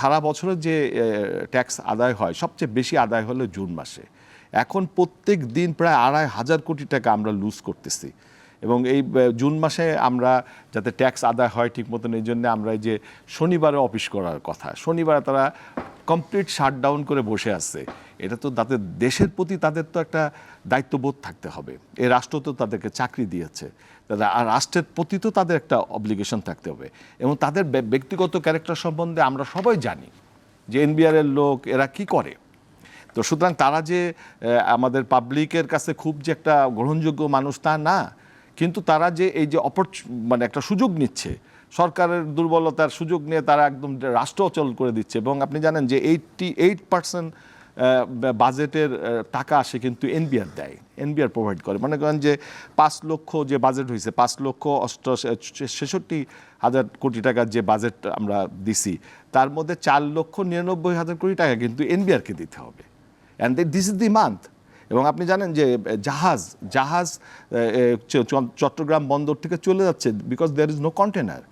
সারা বছরের যে ট্যাক্স আদায় হয়, সবচেয়ে বেশি আদায় হলো জুন মাসে। এখন প্রত্যেক দিন প্রায় আড়াই হাজার কোটি টাকা আমরা লুজ করতেছি। এবং এই জুন মাসে আমরা যাতে ট্যাক্স আদায় হয় ঠিক মতন, এই জন্য আমরা এই যে শনিবারে অফিস করার কথা, শনিবারে তারা কমপ্লিট শাটডাউন করে বসে আছে। এটা তো তাদের, দেশের প্রতি তাদের তো একটা দায়িত্ববোধ থাকতে হবে। এ রাষ্ট্র তো তাদেরকে চাকরি দিয়েছে। তাদের আর রাষ্ট্রের প্রতি তো তাদের একটা অব্লিগেশন থাকতে হবে। এবং তাদের ব্য- ব্যক্তিগত ক্যারেক্টার সম্বন্ধে আমরা সবাই জানি যে এনবিআর এর লোক এরা কি করে। তো সুতরাং তারা যে আমাদের পাবলিকের কাছে খুব যে একটা গ্রহণযোগ্য মানুষ তা না, কিন্তু তারা যে এই যে অপরচ মানে একটা সুযোগ নিচ্ছে, সরকারের দুর্বলতার সুযোগ নিয়ে তারা একদম রাষ্ট্র অচল করে দিচ্ছে। এবং আপনি জানেন যে এইটটি এইট পার্সেন্ট বাজেটের টাকা আসে কিন্তু এনবিআর দেয়। এনবিআর প্রোভাইড করে। মনে করেন যে পাঁচ লক্ষ যে বাজেট হয়েছে পাঁচ লক্ষ অষ্ট ছেষট্টি হাজার কোটি টাকার যে বাজেট আমরা দিছি, তার মধ্যে চার লক্ষ নিরানব্বই হাজার কোটি টাকা কিন্তু এনবিআরকে দিতে হবে। And this is the month এবং আপনি জানেন যে জাহাজ জাহাজ চট্টগ্রাম বন্দর থেকে চলে যাচ্ছে because there is no container